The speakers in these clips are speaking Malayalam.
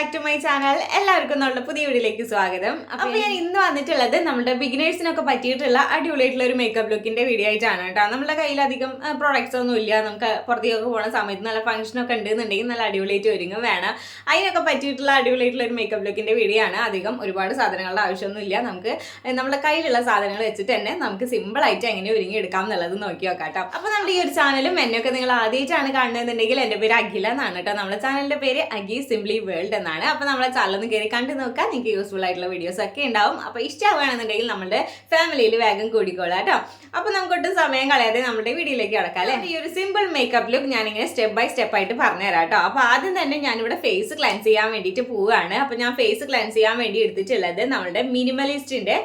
ബാക്ക് ടു മൈ ചാനൽ എല്ലാവർക്കും നമ്മുടെ പുതിയ വീഡിയോയിലേക്ക് സ്വാഗതം. അപ്പൊ ഞാൻ ഇന്ന് വന്നിട്ടുള്ളത് നമ്മുടെ ബിഗിനേഴ്സിനൊക്കെ പറ്റിയിട്ടുള്ള അടിപൊളിയായിട്ടുള്ള ഒരു മേക്കപ്പ് ലുക്കിന്റെ വീഡിയോ ആയിട്ടാണ് കേട്ടോ. നമ്മുടെ കയ്യിൽ അധികം പ്രോഡക്ട്സ് ഒന്നും ഇല്ല. നമുക്ക് പുറത്തേക്കൊക്കെ പോകുന്ന സമയത്ത് നല്ല ഫംഗ്ഷൻ ഒക്കെ ഉണ്ടെന്നുണ്ടെങ്കിൽ നല്ല അടിപൊളിയായിട്ട് ഒരുങ്ങും വേണം. അതിനൊക്കെ പറ്റിയിട്ടുള്ള അടിപൊളിയായിട്ടുള്ള ഒരു മേക്കപ്പ് ലുക്കിന്റെ വീഡിയോ ആണ്. അധികം ഒരുപാട് സാധനങ്ങളുടെ ആവശ്യമൊന്നും ഇല്ല. നമുക്ക് നമ്മുടെ കയ്യിലുള്ള സാധനങ്ങൾ വെച്ചിട്ട് തന്നെ നമുക്ക് സിമ്പിൾ ആയിട്ട് എങ്ങനെ ഒരുങ്ങി എടുക്കാം എന്നുള്ളത് നോക്കി നോക്കാം കേട്ടോ. അപ്പൊ നമ്മുടെ ഈ ഒരു ചാനലും എന്നെയൊക്കെ നിങ്ങൾ ആദ്യമായിട്ടാണ് കാണുന്നതെന്നുണ്ടെങ്കിൽ എന്റെ പേര് അഖില എന്നാണ് കേട്ടോ. നമ്മുടെ ചാനലിന്റെ പേര് അഗി സിംപ്ലി വേൾഡ് എന്നാണ്. അപ്പൊ നമ്മളെ ചാനൽ ഒന്ന് കയറി കണ്ടു നോക്കാം. നിങ്ങൾക്ക് യൂസ്ഫുൾ ആയിട്ടുള്ള വീഡിയോസ് ഒക്കെ ഉണ്ടാവും. അപ്പൊ ഇഷ്ടമാണെന്നുണ്ടെങ്കിൽ നമ്മുടെ ഫാമിലിയിൽ വേഗം കൂടിക്കോളാം കേട്ടോ. അപ്പോൾ നമുക്ക് ഒട്ടും സമയം കളയാതെ നമ്മുടെ വീഡിയോയിലേക്ക് കിടക്കാം അല്ലെ? ഈ ഒരു സിമ്പിൾ മേക്കപ്പ് ലുക്ക് ഞാനിങ്ങനെ സ്റ്റെപ്പ് ബൈ സ്റ്റെപ്പ് ആയിട്ട് പറഞ്ഞുതരാം കേട്ടോ. അപ്പോൾ ആദ്യം തന്നെ ഞാനിവിടെ ഫേസ് ക്ലൻസ് ചെയ്യാൻ വേണ്ടിയിട്ട് പോവുകയാണ്. അപ്പോൾ ഞാൻ ഫേസ് ക്ലൻസ് ചെയ്യാൻ വേണ്ടി എടുത്തിട്ടുള്ളത് നമ്മുടെ മിനിമലിസ്റ്റിന്റെ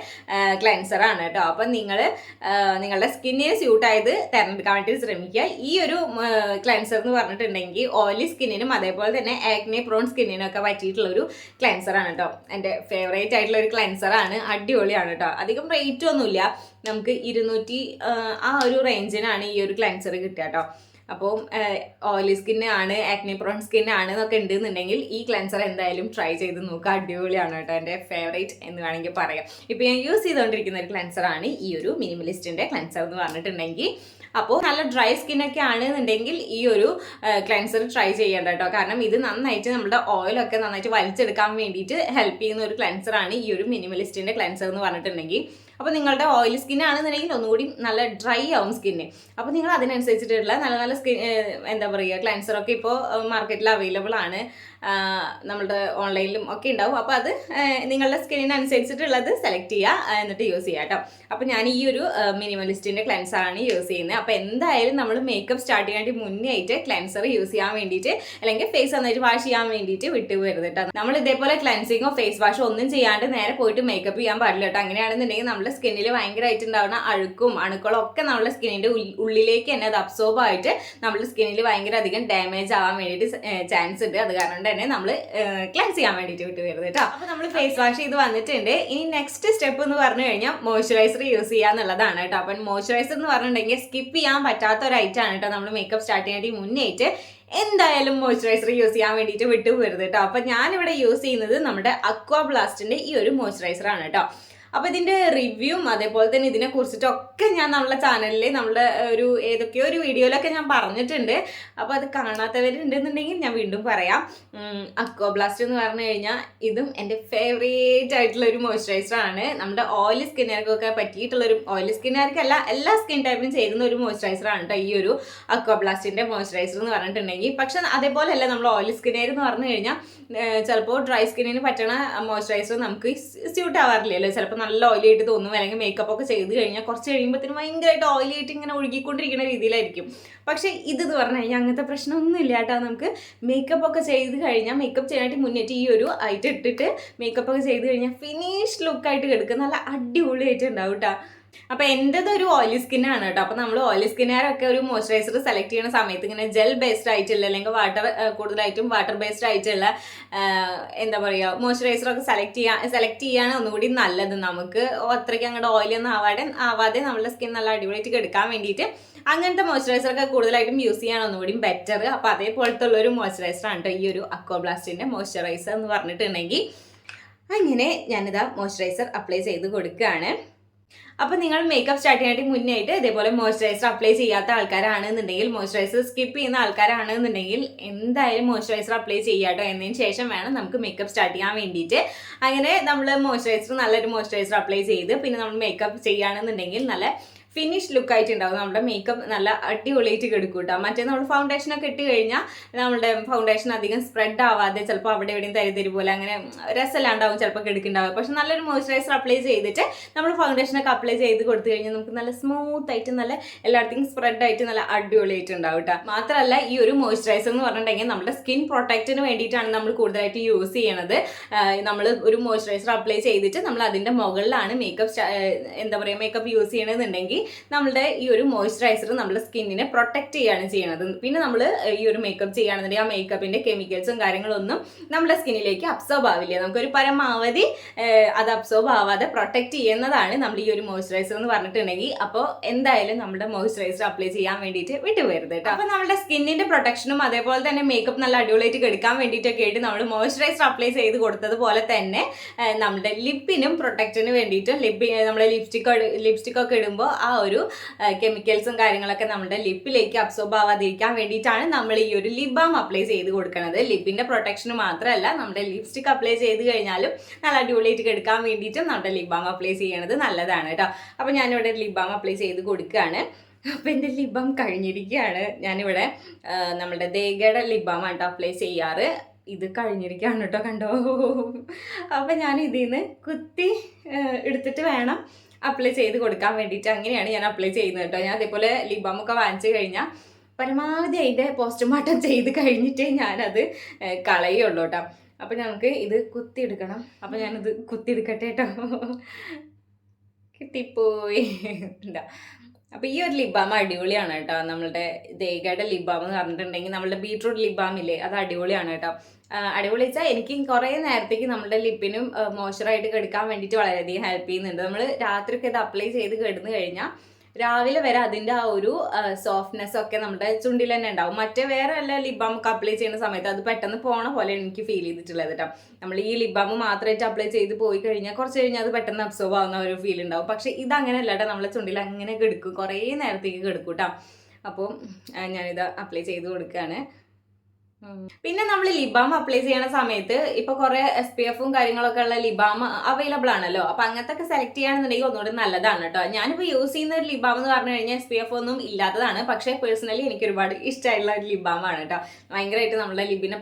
ക്ലൻസറാണ് കേട്ടോ. അപ്പൊ നിങ്ങൾ നിങ്ങളുടെ സ്കിന്നിന് സ്യൂട്ട് ആയത് തിരഞ്ഞെടുക്കാൻ വേണ്ടി ശ്രമിക്കുക. ഈ ഒരു ക്ലൻസർ എന്ന് പറഞ്ഞിട്ടുണ്ടെങ്കിൽ ഓയിലി സ്കിന്നിനും അതേപോലെ തന്നെ ആക്നെ പ്രോൺ സ്കിന്നിനും ഒക്കെ പറ്റിയിട്ടുള്ള ഒരു ക്ലെൻസർ ആണ് കേട്ടോ എന്റെ ഫേവറേറ്റ് ആയിട്ടുള്ള ഒരു ക്ലെൻസർ ആണ്. അടിപൊളിയാണ് കേട്ടോ അധികം റേറ്റ് ഒന്നുമില്ല. നമുക്ക് ഇരുന്നൂറ്റി ആ ഒരു റേഞ്ചിനാണ് ഈ ഒരു ക്ലെൻസർ കിട്ടുക കേട്ടോ അപ്പോൾ ഓയിലി സ്കിന്നാണ് ആക്നി പ്രോൺ സ്കിന്നാണ് എന്നൊക്കെ ഉണ്ടെന്നുണ്ടെങ്കിൽ ഈ ക്ലെൻസർ എന്തായാലും ട്രൈ ചെയ്ത് നോക്കുക അടിപൊളിയാണ് കേട്ടോ എന്റെ ഫേവറേറ്റ് എന്ന് വേണമെങ്കിൽ പറയാം. ഇപ്പോൾ ഞാൻ യൂസ് ചെയ്തുകൊണ്ടിരിക്കുന്ന ഒരു ക്ലെൻസറാണ് ഈ ഒരു മിനിമലിസ്റ്റിന്റെ ക്ലെൻസർ എന്ന് പറഞ്ഞിട്ടുണ്ടെങ്കിൽ അപ്പോൾ നല്ല ഡ്രൈ സ്കിന്നൊക്കെ ആണെന്നുണ്ടെങ്കിൽ ഈ ഒരു ക്ലെൻസർ ട്രൈ ചെയ്യേണ്ട കേട്ടോ. കാരണം ഇത് നന്നായിട്ട് നമ്മുടെ ഓയിലൊക്കെ നന്നായിട്ട് വലിച്ചെടുക്കാൻ വേണ്ടിയിട്ട് ഹെൽപ്പ് ചെയ്യുന്ന ഒരു ക്ലെൻസറാണ് ഈ ഒരു മിനിമലിസ്റ്റിന്റെ ക്ലെൻസർ എന്ന് പറഞ്ഞിട്ടുണ്ടെങ്കിൽ. അപ്പോൾ നിങ്ങളുടെ ഓയിലി സ്കിൻ ആണെന്നുണ്ടെങ്കിൽ ഒന്നുകൂടി നല്ല ഡ്രൈ ആവും സ്കിന്ന് അപ്പോൾ നിങ്ങൾ അതിനനുസരിച്ചിട്ടുള്ള നല്ല നല്ല സ്കിൻ എന്താ പറയുക ക്ലൻസറൊക്കെ ഇപ്പോൾ മാർക്കറ്റിൽ അവൈലബിൾ ആണ്. നമ്മുടെ ഓൺലൈനിലും ഒക്കെ ഉണ്ടാവും. അപ്പോൾ അത് നിങ്ങളുടെ സ്കിന്നിനനുസരിച്ചിട്ടുള്ളത് സെലക്ട് ചെയ്യുക എന്നിട്ട് യൂസ് ചെയ്യുക കേട്ടോ. അപ്പോൾ ഞാൻ ഈ ഒരു മിനിമലിസ്റ്റിന്റെ ക്ലൻസറാണ് യൂസ് ചെയ്യുന്നത്. അപ്പോൾ എന്തായാലും നമ്മൾ മേക്കപ്പ് സ്റ്റാർട്ട് ചെയ്യാൻ വേണ്ടി മുന്നേ ആയിട്ട് ക്ലെൻസർ യൂസ് ചെയ്യാൻ വേണ്ടിയിട്ട് അല്ലെങ്കിൽ ഫേസ് നന്നായിട്ട് വാഷ് ചെയ്യാൻ വേണ്ടിയിട്ട് വിട്ടു വിട്ടുപോകരുത് കേട്ടോ. നമ്മൾ ഇതേപോലെ ക്ലൻസിങ്ങോ ഫേസ് വാഷോ ഒന്നും ചെയ്യാണ്ട് നേരെ പോയിട്ട് മേക്കപ്പ് ചെയ്യാൻ പാടില്ല കേട്ടോ. അങ്ങനെയാണെന്നുണ്ടെങ്കിൽ നമ്മുടെ സ്കിന്നിൽ ഭയങ്കരമായിട്ട് ഉണ്ടാവുന്ന അഴുക്കും അണുക്കളും ഒക്കെ നമ്മുടെ സ്കിന്നിന്റെ ഉള്ളിലേക്ക് തന്നെ അത് അബ്സോർബ് ആയിട്ട് നമ്മുടെ സ്കിന്നിൽ ഭയങ്കര അധികം ഡാമേജ് ആവാൻ വേണ്ടിയിട്ട് ചാൻസ് ഉണ്ട്. അത് കാരണം തന്നെ നമ്മൾ ക്ലെൻസ് ചെയ്യാൻ വേണ്ടിയിട്ട് വിട്ടു വരുന്നത് കേട്ടോ അപ്പോൾ നമ്മൾ ഫേസ് വാഷ് ചെയ്ത് വന്നിട്ടുണ്ട്. ഇനി നെക്സ്റ്റ് സ്റ്റെപ്പ് എന്ന് പറഞ്ഞു കഴിഞ്ഞാൽ മോയ്സ്ചറൈസർ യൂസ് ചെയ്യുക എന്നുള്ളതാണ് കേട്ടോ അപ്പം മോയ്സ്ചറൈസർ എന്ന് പറഞ്ഞിട്ടുണ്ടെങ്കിൽ സ്കിപ്പ് ചെയ്യാൻ പറ്റാത്ത ഒരു ഐറ്റം ആണ് കേട്ടോ നമ്മൾ മേക്കപ്പ് സ്റ്റാർട്ട് ചെയ്യാൻ മുന്നേറ്റ് എന്തായാലും മോയ്സ്ചറൈസർ യൂസ് ചെയ്യാൻ വേണ്ടിയിട്ട് വിട്ടു പോരുത് കേട്ടോ അപ്പം ഞാനിവിടെ യൂസ് ചെയ്യുന്നത് നമ്മുടെ അക്വാ ബ്ലാസ്റ്റിന്റെ ഈ ഒരു മോയ്സ്ചറൈസർ ആണ് കേട്ടോ അപ്പോൾ ഇതിന്റെ റിവ്യൂ അതേപോലെ തന്നെ ഇതിനെ കുറിച്ചിട്ടൊക്കെ ഞാൻ നമ്മളെ ചാനലിൽ നമ്മുടെ ഒരു ഏതൊക്കെയോ ഒരു വീഡിയോയിലൊക്കെ ഞാൻ പറഞ്ഞിട്ടുണ്ട്. അപ്പോൾ അത് കാണാത്തവരുണ്ടെന്നുണ്ടെങ്കിൽ ഞാൻ വീണ്ടും പറയാം. അക്വോബ്ലാസ്റ്റ് എന്ന് പറഞ്ഞു കഴിഞ്ഞാൽ ഇതും എന്റെ ഫേവറേറ്റ് ആയിട്ടുള്ള ഒരു മോയ്സ്ചറൈസർ ആണ്. നമ്മുടെ ഓയിലി സ്കിന്നുകാർക്കൊക്കെ പറ്റിയിട്ടുള്ള ഒരു ഓയിലി സ്കിന്നുകാർക്കല്ല എല്ലാ സ്കിൻ ടൈപ്പിനും ചേരുന്ന ഒരു മോയ്സ്ചറൈസർ ആണ് കേട്ടോ ഈ ഒരു അക്വ ബ്ലാസ്റ്റിന്റെ മോയ്സ്ചറൈസർ എന്ന് പറഞ്ഞിട്ടുണ്ടെങ്കിൽ. പക്ഷെ അതേപോലെയല്ല നമ്മൾ ഓയിലി സ്കിന്നുകാർ എന്ന് പറഞ്ഞു കഴിഞ്ഞാൽ ചിലപ്പോൾ ഡ്രൈ സ്കിന്നിന് പറ്റണ മോയ്സ്ചറൈസർ നമുക്ക് സ്യൂട്ട് ആവാറില്ലല്ലോ. ചിലപ്പോൾ നല്ല ഓയിലി ആയിട്ട് തോന്നും അല്ലെങ്കിൽ മേക്കപ്പ് ഒക്കെ ചെയ്ത് കഴിഞ്ഞാൽ കുറച്ച് കഴിയുമ്പോഴത്തേനും ഭയങ്കരമായിട്ട് ഓയിലി ആയിട്ട് ഇങ്ങനെ ഒഴുകിക്കൊണ്ടിരിക്കുന്ന രീതിയിലായിരിക്കും. പക്ഷേ എന്ന് പറഞ്ഞു കഴിഞ്ഞാൽ അങ്ങനത്തെ പ്രശ്നമൊന്നും ഇല്ല കേട്ടോ. നമുക്ക് മേക്കപ്പ് ഒക്കെ ചെയ്ത് കഴിഞ്ഞാൽ മേക്കപ്പ് ചെയ്യാനായിട്ട് മുന്നേറ്റ് ഈ ഒരു ഐറ്റം ഇട്ടിട്ട് മേക്കപ്പ് ഒക്കെ ചെയ്ത് കഴിഞ്ഞാൽ ഫിനിഷ് ലുക്കായിട്ട് കിടക്കും നല്ല അടിപൊളിയായിട്ട് ഉണ്ടാവും കേട്ടോ. അപ്പോൾ ഒരു ഓയിലി ആണ് കേട്ടോ. അപ്പോൾ നമ്മൾ ഓയിലി സ്കിന്നുകാരൊക്കെ ഒരു മോയ്സ്ചറൈസർ സെലക്ട് ചെയ്യുന്ന സമയത്ത് ഇങ്ങനെ ജെൽ ബേസ്ഡ് ആയിട്ടുള്ള അല്ലെങ്കിൽ വാട്ടർ കൂടുതലായിട്ടും വാട്ടർ ബേസ്ഡ് ആയിട്ടുള്ള എന്താ പറയുക മോയ്സ്ചറൈസറൊക്കെ സെലക്ട് ചെയ്യാൻ സെലക്ട് ചെയ്യാണ് ഒന്നുകൂടി നല്ലത് നമുക്ക്. അത്രയ്ക്ക് അങ്ങോട്ട് ഓയിലൊന്നും ആവാതെ ആവാതെ നമ്മുടെ സ്കിൻ നല്ല അടിപൊളിയായിട്ട് എടുക്കാൻ വേണ്ടിയിട്ട് അങ്ങനത്തെ മോയ്സ്ചറൈസർ ഒക്കെ കൂടുതലായിട്ടും യൂസ് ചെയ്യാണ് ഒന്നുകൂടി ബെറ്റർ അപ്പോൾ അതേപോലത്തെ ഉള്ള ഒരു മോയ്സ്ചറൈസർ ആണ് കേട്ടോ ഈ ഒരു അക്കോബ്ലാസ്റ്റിന്റെ മോയ്സ്ചറൈസർ എന്ന് പറഞ്ഞിട്ടുണ്ടെങ്കിൽ. അങ്ങനെ ഞാനിതാ മോയ്സ്ചറൈസർ അപ്ലൈ ചെയ്ത് കൊടുക്കുകയാണ്. അപ്പോൾ നിങ്ങൾ മേക്കപ്പ് സ്റ്റാർട്ട് ചെയ്യാനായിട്ട് മുന്നേ ആയിട്ട് ഇതേപോലെ മോയ്സ്ചറൈസർ അപ്ലൈ ചെയ്യാത്ത ആൾക്കാരാണെന്നുണ്ടെങ്കിൽ മോയ്സ്ചറൈസർ സ്കിപ്പ് ചെയ്യുന്ന ആൾക്കാരാണെന്നുണ്ടെങ്കിൽ എന്തായാലും മോയ്സ്ചറൈസർ അപ്ലൈ ചെയ്യാട്ടോ എന്നതിന് ശേഷം വേണം നമുക്ക് മേക്കപ്പ് സ്റ്റാർട്ട് ചെയ്യാൻ വേണ്ടിയിട്ട്. അങ്ങനെ നമ്മൾ മോയ്സ്ചറൈസർ നല്ലൊരു മോയ്സ്ചറൈസർ അപ്ലൈ ചെയ്ത് പിന്നെ നമ്മൾ മേക്കപ്പ് ചെയ്യുകയാണെന്നുണ്ടെങ്കിൽ നല്ല ഫിനിഷ് ലുക്ക് ആയിട്ടുണ്ടാവും. നമ്മുടെ മേക്കപ്പ് നല്ല അടിപൊളിയായിട്ട് കിടക്കും കേട്ടോ മറ്റേ നമ്മൾ ഫൗണ്ടേഷൻ ഒക്കെ ഇട്ട് കഴിഞ്ഞാൽ നമ്മുടെ ഫൗണ്ടേഷൻ അധികം സ്പ്രെഡ് ആവാതെ ചിലപ്പോൾ അവിടെ എവിടെയും തരി തരി പോലെ അങ്ങനെ രസമില്ലാണ്ടാവും ചിലപ്പോൾ കെടുക്കുന്നുണ്ടാവും പക്ഷെ നല്ലൊരു മോയ്സ്ചറൈസർ അപ്ലൈ ചെയ്തിട്ട് നമ്മൾ ഫൗണ്ടേഷൻ ഒക്കെ അപ്ലൈ ചെയ്ത് കൊടുത്തു കഴിഞ്ഞാൽ നമുക്ക് നല്ല സ്മൂത്ത് ആയിട്ട് നല്ല എല്ലായിടത്തേക്കും സ്പ്രെഡ് ആയിട്ട് നല്ല അടിപൊളിയായിട്ട് ഉണ്ടാവും കേട്ടോ മാത്രമല്ല ഈ ഒരു മോയ്സ്ചറൈസർ എന്ന് പറഞ്ഞിട്ടുണ്ടെങ്കിൽ നമ്മുടെ സ്കിൻ പ്രൊട്ടക്റ്റിന് വേണ്ടിയിട്ടാണ് നമ്മൾ കൂടുതലായിട്ട് യൂസ് ചെയ്യണത്. നമ്മൾ ഒരു മോയ്സ്ചറൈസർ അപ്ലൈ ചെയ്തിട്ട് നമ്മൾ അതിന്റെ മുകളിലാണ് മേക്കപ്പ് എന്താ പറയുക മേക്കപ്പ് യൂസ് ചെയ്യണമെന്നുണ്ടെങ്കിൽ നമ്മുടെ ഈ ഒരു മോയ്സ്ചറൈസർ നമ്മുടെ സ്കിന്നിനെ പ്രൊട്ടക്ട് ചെയ്യാണ് ചെയ്യണത്. പിന്നെ നമ്മൾ ഈ ഒരു മേക്കപ്പ് ചെയ്യുകയാണെന്നുണ്ടെങ്കിൽ ആ മേക്കപ്പിന്റെ കെമിക്കൽസും കാര്യങ്ങളൊന്നും നമ്മുടെ സ്കിന്നിലേക്ക് അബ്സോർബ് ആവില്ല. നമുക്കൊരു പരമാവധി അത് അബ്സോർബ് ആവാതെ പ്രൊട്ടക്ട് ചെയ്യുന്നതാണ് നമ്മൾ ഈ ഒരു മോയ്സ്ചറൈസർ എന്ന് പറഞ്ഞിട്ടുണ്ടെങ്കിൽ. അപ്പോൾ എന്തായാലും നമ്മുടെ മോയ്സ്ചറൈസർ അപ്ലൈ ചെയ്യാൻ വേണ്ടിയിട്ട് വിട്ടുപോരുത് കേട്ടോ. അപ്പോൾ നമ്മുടെ സ്കിന്നിന്റെ പ്രൊട്ടക്ഷനും അതേപോലെ തന്നെ മേക്കപ്പ് നല്ല അടിപൊളിയായിട്ട് എടുക്കാൻ വേണ്ടിയിട്ടൊക്കെ ആയിട്ട് നമ്മൾ മോയ്സ്ചറൈസർ അപ്ലൈ ചെയ്ത് കൊടുത്തതുപോലെ തന്നെ നമ്മുടെ ലിപ്പിനും പ്രൊട്ടക്റ്റിനും വേണ്ടിയിട്ട് ലിപ്പ് നമ്മുടെ ലിപ്സ്റ്റിക് ലിപ്സ്റ്റിക് ഒക്കെ ഇടുമ്പോൾ ആ ഒരു കെമിക്കൽസും കാര്യങ്ങളൊക്കെ നമ്മുടെ ലിപ്പിലേക്ക് അബ്സോർബ് ആവാതിരിക്കാൻ വേണ്ടിയിട്ടാണ് നമ്മൾ ഈ ഒരു ലിപ് ബാം അപ്ലൈ ചെയ്ത് കൊടുക്കുന്നത്. ലിപ്പിന്റെ പ്രൊട്ടക്ഷന് മാത്രമല്ല നമ്മുടെ ലിപ്സ്റ്റിക് അപ്ലൈ ചെയ്ത് കഴിഞ്ഞാലും നല്ല അടിപൊളിയായിട്ട് എടുക്കാൻ വേണ്ടിയിട്ടും നമ്മുടെ ലിപ് ബാം അപ്ലൈ ചെയ്യണത് നല്ലതാണ് കേട്ടോ. അപ്പോൾ ഞാനിവിടെ ലിപ് ബാം അപ്ലൈ ചെയ്ത് കൊടുക്കുകയാണ്. അപ്പം എന്റെ ലിപ് ബാം കഴിഞ്ഞിരിക്കുകയാണ്. ഞാനിവിടെ നമ്മുടെ ദേഗയുടെ ബാം ആട്ടോ അപ്ലൈ ചെയ്യാറ്. ഇത് കഴിഞ്ഞിരിക്കുകയാണ് കേട്ടോ കണ്ടോ? അപ്പം ഞാൻ ഇതിൽ നിന്ന് കുത്തി എടുത്തിട്ട് വേണം അപ്ലൈ ചെയ്ത് കൊടുക്കാൻ വേണ്ടിയിട്ട് അങ്ങനെയാണ് ഞാൻ അപ്ലൈ ചെയ്യുന്നത് കേട്ടോ. ഞാൻ അതേപോലെ ഒക്കെ വാങ്ങിച്ചു കഴിഞ്ഞാൽ പരമാവധി അതിന്റെ പോസ്റ്റ്മോർട്ടം ചെയ്ത് കഴിഞ്ഞിട്ടേ ഞാനത് കളയുള്ളൂ കേട്ടോ. അപ്പം നമുക്ക് ഇത് കുത്തിയെടുക്കണം. അപ്പം ഞാനിത് കുത്തിയെടുക്കട്ടെ കേട്ടോ. കിട്ടിപ്പോയി. എന്താ അപ്പോൾ ഈ ഒരു ലിബാം അടിപൊളിയാണ് കേട്ടോ. നമ്മളുടെ ദേഗയുടെ ലിബാം എന്ന് പറഞ്ഞിട്ടുണ്ടെങ്കിൽ നമ്മളുടെ ബീട്രൂട്ട് ലിബാം ഇല്ലേ? അത് അടിപൊളിയാണ് കേട്ടോ. അടിപൊളി വെച്ചാൽ എനിക്ക് കുറേ നേരത്തേക്ക് നമ്മുടെ ലിപ്പിനും മോയ്സ്ചറായിട്ട് കെടുക്കാൻ വേണ്ടിയിട്ട് വളരെയധികം ഹെൽപ്പ് ചെയ്യുന്നുണ്ട്. നമ്മൾ രാത്രിയൊക്കെ ഇത് അപ്ലൈ ചെയ്ത് കെടുന്നു കഴിഞ്ഞാൽ രാവിലെ വരെ അതിന്റെ ആ ഒരു സോഫ്റ്റ്നെസ് ഒക്കെ നമ്മുടെ ചുണ്ടിൽ തന്നെ ഉണ്ടാവും. മറ്റേ വേറെ വല്ല ലിബാം ഒക്കെ അപ്ലൈ ചെയ്യുന്ന സമയത്ത് അത് പെട്ടെന്ന് പോണ പോലെ എനിക്ക് ഫീൽ ചെയ്തിട്ടുള്ളത് കേട്ടോ. നമ്മൾ ഈ ലിബാം മാത്രമായിട്ട് അപ്ലൈ ചെയ്ത് പോയി കഴിഞ്ഞാൽ കുറച്ച് കഴിഞ്ഞാൽ അത് പെട്ടെന്ന് അബ്സോർവ് ആവുന്ന ഒരു ഫീൽ ഉണ്ടാവും. പക്ഷെ ഇതങ്ങനെ അങ്ങനെയല്ല കേട്ടോ. നമ്മളെ ചുണ്ടിൽ അങ്ങനെ കെടുക്കും കുറേ നേരത്തേക്ക് കെടുക്കും കേട്ടോ. അപ്പോൾ ഞാനിത് അപ്ലൈ ചെയ്ത് കൊടുക്കുകയാണ്. പിന്നെ നമ്മൾ ലിബാം അപ്ലൈ ചെയ്യണ സമയത്ത് ഇപ്പൊ കുറെ എസ് പി എഫും കാര്യങ്ങളൊക്കെ ഉള്ള ലിബാം അവൈലബിൾ ആണല്ലോ. അപ്പൊ അങ്ങനത്തെ ഒക്കെ സെലക്ട് ചെയ്യുകയാണെന്നുണ്ടെങ്കിൽ ഒന്നുകൂടി നല്ലതാണ് കേട്ടോ. ഞാനിപ്പോ യൂസ് ചെയ്യുന്ന ഒരു ലിബാം എന്ന് പറഞ്ഞു കഴിഞ്ഞാൽ എസ് പി എഫ് ഒന്നും ഇല്ലാത്തതാണ്. പക്ഷേ പേഴ്സണലി എനിക്ക് ഒരുപാട് ഇഷ്ടമായിട്ടുള്ള ഒരു ലിബാം ആണ് കേട്ടോ. ഭയങ്കരമായിട്ട് നമ്മുടെ ലിബിനെ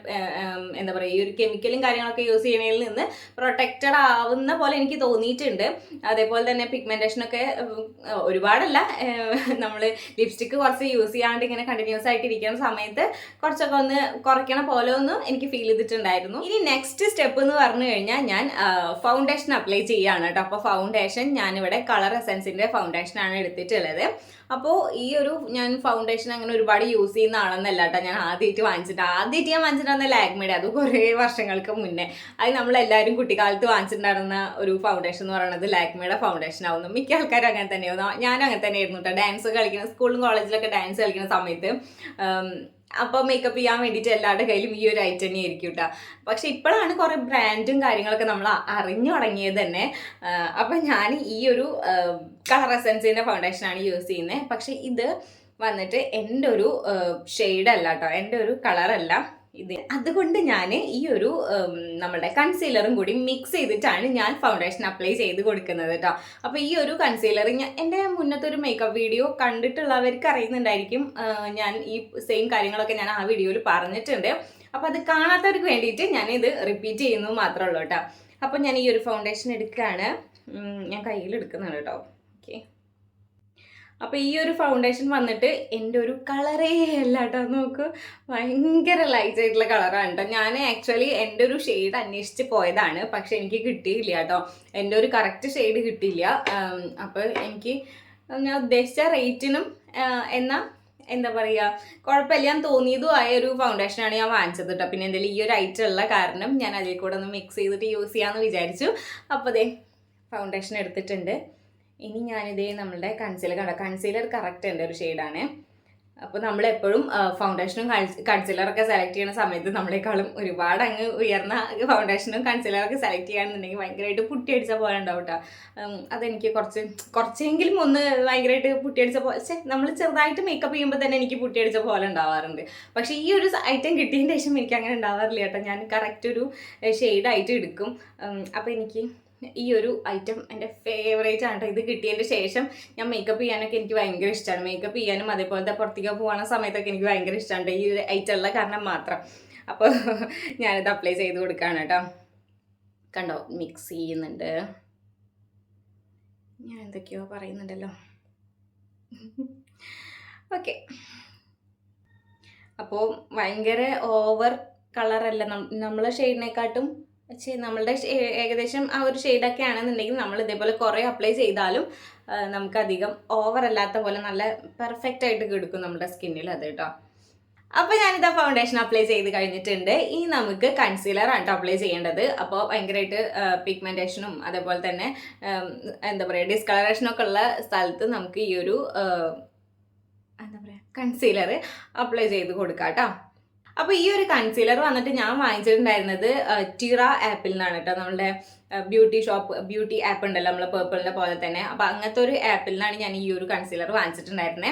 എന്താ പറയുക ഈ ഒരു കെമിക്കലും കാര്യങ്ങളൊക്കെ യൂസ് ചെയ്യണതിൽ നിന്ന് പ്രൊട്ടക്റ്റഡ് ആവുന്ന പോലെ എനിക്ക് തോന്നിയിട്ടുണ്ട്. അതേപോലെ തന്നെ ഉം, ഒരുപാടല്ല. നമ്മൾ ലിപ്സ്റ്റിക് കുറച്ച് യൂസ് ചെയ്യാണ്ട് ഇങ്ങനെ കണ്ടിന്യൂസ് ആയിട്ട് ഇരിക്കുന്ന സമയത്ത് കുറച്ചൊക്കെ ഒന്ന് കുറയ്ക്കണ പോലെ ഒന്നും എനിക്ക് ഫീൽ ചെയ്തിട്ടുണ്ടായിരുന്നു. ഇനി നെക്സ്റ്റ് സ്റ്റെപ്പ് എന്ന് പറഞ്ഞു കഴിഞ്ഞാൽ ഞാൻ ഫൗണ്ടേഷൻ അപ്ലൈ ചെയ്യാണ് കേട്ടോ അപ്പോൾ ഫൗണ്ടേഷൻ ഞാനിവിടെ കളർ എസെൻസിന്റെ ഫൗണ്ടേഷൻ ആണ് എടുത്തിട്ടുള്ളത്. അപ്പോൾ ഈ ഒരു ഞാൻ ഫൗണ്ടേഷൻ അങ്ങനെ ഒരുപാട് യൂസ് ചെയ്യുന്ന ആളെന്നല്ല കേട്ടോ ഞാൻ ആദ്യമായിട്ട് വാങ്ങിച്ചിട്ട്. ആദ്യമായിട്ട് ഞാൻ വാങ്ങിച്ചിട്ടുണ്ടായിരുന്ന ലാഗ്മയുടെ അത് കുറേ വർഷങ്ങൾക്ക് മുന്നേ. അത് നമ്മളെല്ലാവരും കുട്ടിക്കാലത്ത് വാങ്ങിച്ചിട്ടുണ്ടായിരുന്ന ഒരു ഫൗണ്ടേഷൻ എന്ന് പറയുന്നത് ലാക്മയുടെ ഫൗണ്ടേഷൻ ആവുന്നു. മിക്ക ആൾക്കാരും അങ്ങനെ തന്നെയാവുന്നു ഞാനും അങ്ങനെ തന്നെയായിരുന്നു കേട്ടോ ഡാൻസ് കളിക്കുന്ന സ്കൂളിലും കോളേജിലൊക്കെ ഡാൻസ് കളിക്കുന്ന സമയത്ത് അപ്പോൾ മേക്കപ്പ് ചെയ്യാൻ വേണ്ടിയിട്ട് എല്ലാവരുടെ കയ്യിലും ഈ ഒരു ഐറ്റം തന്നെ ആയിരിക്കും കേട്ടോ പക്ഷെ ഇപ്പോഴാണ് കുറേ ബ്രാൻഡും കാര്യങ്ങളൊക്കെ നമ്മൾ അറിഞ്ഞു തുടങ്ങിയത് തന്നെ. അപ്പം ഞാൻ ഈ ഒരു കളർ എസൻസിന്റെ ഫൗണ്ടേഷൻ ആണ് യൂസ് ചെയ്യുന്നത് പക്ഷെ ഇത് വന്നിട്ട് എന്റെ ഒരു ഷെയ്ഡ് അല്ല കേട്ടോ എന്റെ ഒരു കളറല്ല ഇത്. അതുകൊണ്ട് ഞാൻ ഈ ഒരു നമ്മുടെ കൺസീലറും കൂടി മിക്സ് ചെയ്തിട്ടാണ് ഞാൻ ഫൗണ്ടേഷൻ അപ്ലൈ ചെയ്ത് കൊടുക്കുന്നത് കേട്ടോ. അപ്പോൾ ഈ ഒരു കൺസീലർ ഞാൻ എന്റെ മുന്നത്തെ ഒരു മേക്കപ്പ് വീഡിയോ കണ്ടിട്ടുള്ളവർക്ക് അറിയുന്നുണ്ടായിരിക്കും. ഞാൻ ഈ സെയിം കാര്യങ്ങളൊക്കെ ഞാൻ ആ വീഡിയോയിൽ പറഞ്ഞിട്ടുണ്ട്. അപ്പോൾ അത് കാണാത്തവർക്ക് വേണ്ടിയിട്ട് ഞാൻ ഇത് റിപ്പീറ്റ് ചെയ്യുന്നു മാത്രമേ ഉള്ളൂ കേട്ടോ. അപ്പോൾ ഞാൻ ഈ ഒരു ഫൗണ്ടേഷൻ എടുക്കുകയാണ് ഞാൻ കയ്യിൽ എടുക്കുന്നതാണ് കേട്ടോ. അപ്പോൾ ഈ ഒരു ഫൗണ്ടേഷൻ വന്നിട്ട് എന്റെ ഒരു കളറേ അല്ല കേട്ടോ നോക്ക് ഭയങ്കര ലൈറ്റ് ആയിട്ടുള്ള കളറാണ് കേട്ടോ ഞാൻ ആക്ച്വലി എന്റെ ഒരു ഷെയ്ഡ് അന്വേഷിച്ച് പോയതാണ് പക്ഷെ എനിക്ക് കിട്ടിയില്ല കേട്ടോ എന്റെ ഒരു കറക്റ്റ് ഷെയ്ഡ് കിട്ടിയില്ല. അപ്പോൾ എനിക്ക് ഞാൻ ഉദ്ദേശിച്ച റേറ്റിനും എന്നാൽ എന്താ പറയുക കുഴപ്പമില്ല ഞാൻ തോന്നിയതും ആയ ഒരു ഫൗണ്ടേഷനാണ് ഞാൻ വാങ്ങിച്ചത് കേട്ടോ പിന്നെ എന്തെങ്കിലും ഈ ഒരു ഐറ്റം ഉള്ള കാരണം ഞാൻ അതിൽ കൂടെ ഒന്ന് മിക്സ് ചെയ്തിട്ട് യൂസ് ചെയ്യാമെന്ന് വിചാരിച്ചു. അപ്പോൾ അതെ ഫൗണ്ടേഷൻ എടുത്തിട്ടുണ്ട്. ഇനി ഞാനിതേ നമ്മളുടെ കൺസീലർ കണ്ട? കൺസീലർ കറക്റ്റ് എന്റെ ഒരു ഷെയ്ഡാണ് അപ്പോൾ നമ്മൾ എപ്പോഴും ഫൗണ്ടേഷനും കൺസീലറൊക്കെ സെലക്ട് ചെയ്യുന്ന സമയത്ത് നമ്മളെക്കാളും ഒരുപാട് അങ്ങ് ഉയർന്ന ഫൗണ്ടേഷനും കൺസീലറൊക്കെ സെലക്ട് ചെയ്യുകയാണെന്നുണ്ടെങ്കിൽ ഭയങ്കരമായിട്ട് പുട്ടിയടിച്ച പോലെ ഉണ്ടാവും കേട്ടോ അതെനിക്ക് കുറച്ച് കുറച്ചെങ്കിലും ഒന്ന് ഭയങ്കരമായിട്ട് പുട്ടിയടിച്ച പോലെ പക്ഷേ നമ്മൾ ചെറുതായിട്ട് മേക്കപ്പ് ചെയ്യുമ്പോൾ തന്നെ എനിക്ക് പുട്ടിയടിച്ച പോലെ ഉണ്ടാവാറുണ്ട്. പക്ഷേ ഈ ഒരു ഐറ്റം കിട്ടിയതിന് ശേഷം എനിക്ക് അങ്ങനെ ഉണ്ടാവാറില്ല കേട്ടോ ഞാൻ കറക്റ്റ് ഒരു ഷെയ്ഡായിട്ട് എടുക്കും. അപ്പോൾ എനിക്ക് ഈ ഒരു ഐറ്റം എന്റെ ഫേവറേറ്റ് ആണ് ഇത് കിട്ടിയതിന്റെ ശേഷം ഞാൻ മേക്കപ്പ് ചെയ്യാനൊക്കെ എനിക്ക് ഭയങ്കര ഇഷ്ടമാണ് മേക്കപ്പ് ചെയ്യാനും അതേപോലത്തെ പുറത്തേക്ക് പോകുന്ന സമയത്തൊക്കെ എനിക്ക് ഭയങ്കര ഇഷ്ടമാണ് ഈ ഒരു ഐറ്റമുള്ള കാരണം മാത്രം. അപ്പോൾ ഞാനിത് അപ്ലൈ ചെയ്ത് കൊടുക്കുകയാണ് കേട്ടോ കണ്ടോ? മിക്സ് ചെയ്യുന്നുണ്ട്. ഞാൻ എന്തൊക്കെയോ പറയുന്നുണ്ടല്ലോ. ഓക്കെ അപ്പോൾ ഭയങ്കര ഓവർ കളറല്ല നമ്മളെ ഷെയ്ഡിനെക്കാട്ടും നമ്മളുടെ ഏകദേശം ആ ഒരു ഷെയ്ഡൊക്കെ ആണെന്നുണ്ടെങ്കിൽ നമ്മൾ ഇതേപോലെ കുറേ അപ്ലൈ ചെയ്താലും നമുക്ക് നമുക്കധികം ഓവർ അല്ലാത്ത പോലെ നല്ല പെർഫെക്റ്റ് ആയിട്ട് കിടക്കും നമ്മുടെ സ്കിന്നിൽ അത് കേട്ടോ. അപ്പോൾ ഞാനിതാ ഫൗണ്ടേഷൻ അപ്ലൈ ചെയ്ത് കഴിഞ്ഞിട്ടുണ്ട്. ഇനി നമുക്ക് കൺസീലർ ആണ് അപ്ലൈ ചെയ്യേണ്ടത്. അപ്പോൾ ഭയങ്കരമായിട്ട് പിഗ്മെന്റേഷനും അതേപോലെ തന്നെ എന്താ പറയുക ഡിസ്കളറേഷനൊക്കെ ഉള്ള സ്ഥലത്ത് നമുക്ക് ഈ ഒരു എന്താ പറയുക കൺസീലർ അപ്ലൈ ചെയ്ത് കൊടുക്കാം കേട്ടോ അപ്പോൾ ഈ ഒരു കൺസീലർ വന്നിട്ട് ഞാൻ വാങ്ങിച്ചിട്ടുണ്ടായിരുന്നത് ടിറ ആപ്പിൽ നിന്നാണ് കേട്ടോ നമ്മളുടെ ബ്യൂട്ടി ഷോപ്പ് ബ്യൂട്ടി ആപ്പ് ഉണ്ടല്ലോ നമ്മളെ പേർപ്പിളിന്റെ പോലെ തന്നെ. അപ്പോൾ അങ്ങനത്തെ ഒരു ആപ്പിൽ നിന്നാണ് ഞാൻ ഈ ഒരു കൺസീലർ വാങ്ങിച്ചിട്ടുണ്ടായിരുന്നത്